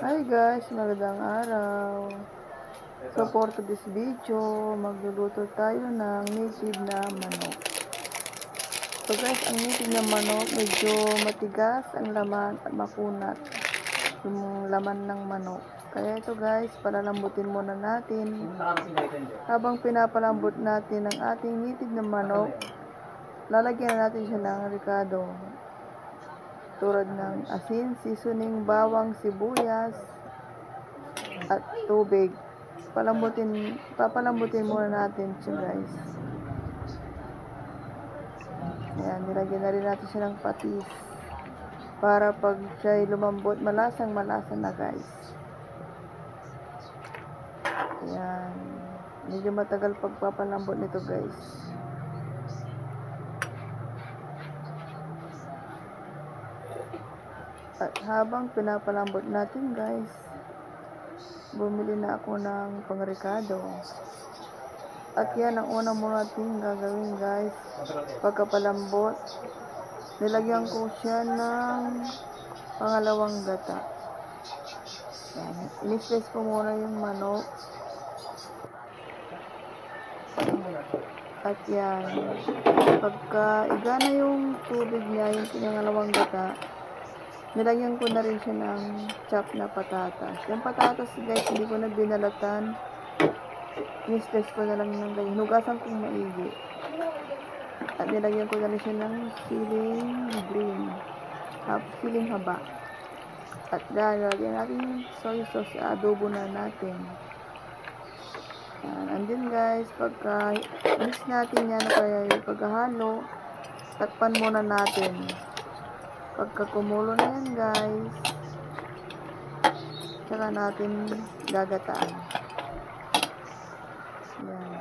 Hi guys, magandang araw. So for this video, magluluto tayo ng native na manok. So guys, ang native na manok, medyo matigas ang laman at makunat yung laman ng manok. Kaya ito guys, palalambutin muna natin. Habang pinapalambot natin ang ating native na manok, lalagyan natin siya ng ricado. Tulad ng asin, seasoning, bawang, sibuyas, at tubig. Palambutin, papalambutin muna natin siya guys. Ayan, nilagyan na rin natin siya ng patis. Para pag siya lumambot, malasang malasa na guys. Ayan. Medyo matagal pagpapalambot nito guys. At habang pinapalambot natin guys, bumili na ako ng pangrikado. At yan ang una muna natin gagawin guys. Pagkapalambot, nilagyan ko siya ng pangalawang gata. Yan. Ko muna yung manok. At yan. Pagka igana yung tubig niya, yung pinangalawang gata, nilagyan ko na rin siya ng chop na patatas. Yung patatas guys, hindi ko na binalatan. Inisles ko na lang ng ganyan. Hinugasan kong maigi. At nilagyan ko na rin siya ng siling green. Half siling haba. At dahil lagyan natin yung soy sauce sa adobo na natin. Yan. And then guys, pagka mix natin yan kaya yung pagkahalo, takpan muna natin. Pagka kumulo na yan guys, tsaka natin gagataan. Yan.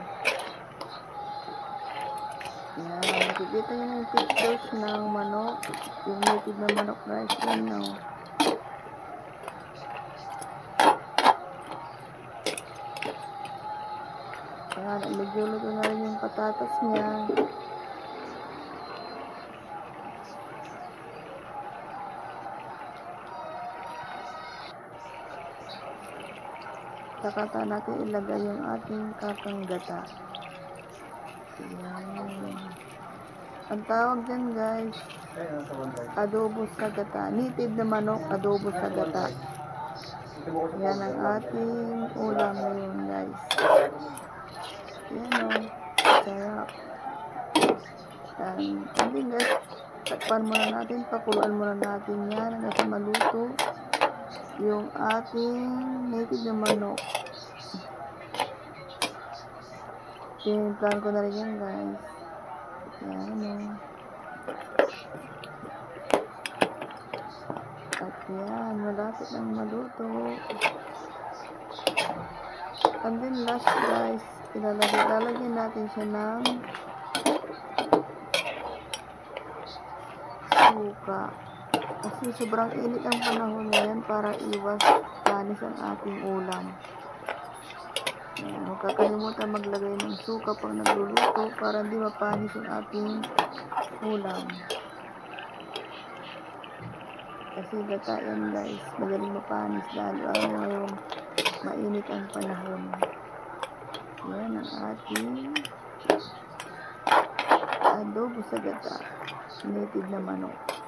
Yan. Nakikita nyo yung pictures ng manok. Yung native na manok guys. Yan no. Ayan, medyo luto na rin yung patatas niya. Saka natin ilagay yung ating kakanggata. Ayan. Ang tawag dyan guys, adobo sa gata. Native na manok, adobo sa gata. Yan ang ating ulam ngayon guys. Yan o. Sarap. Yan. Hindi guys. Takpan muna natin. Pakuluan muna natin yan. Hanggang sa maluto. Yung ating native na manok. Piniplan ko na rin yan guys. Yan o. At yan. Malapit ng maluto. And then last guys, ilalagay, lalagyan natin siya ng suka. Kasi sobrang init ang panahon ngayon para iwas panis ang ating ulam. Ayan, Huwag kakalimutan maglagay ng suka pag nagluluto para hindi mapanis ang ating ulam. Kasi gata yan guys, magaling mapanis lalo ang ngayon mainit ang panahon. Yan ang ating adobo sa gata. Native na manok.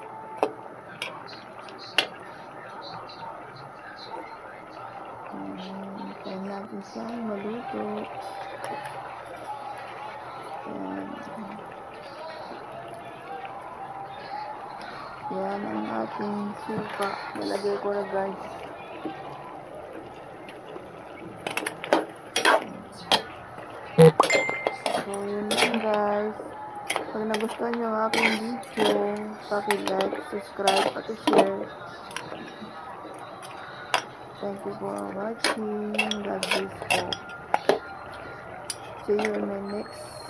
Tayo natin siya maluto. Yan ang ating suka. Nalagay ko na guys. So, yun lang guys. Pag nagustuhan nyo ang aking video, paki-like, subscribe, pati share. Thank you for watching. God bless po. See you in the next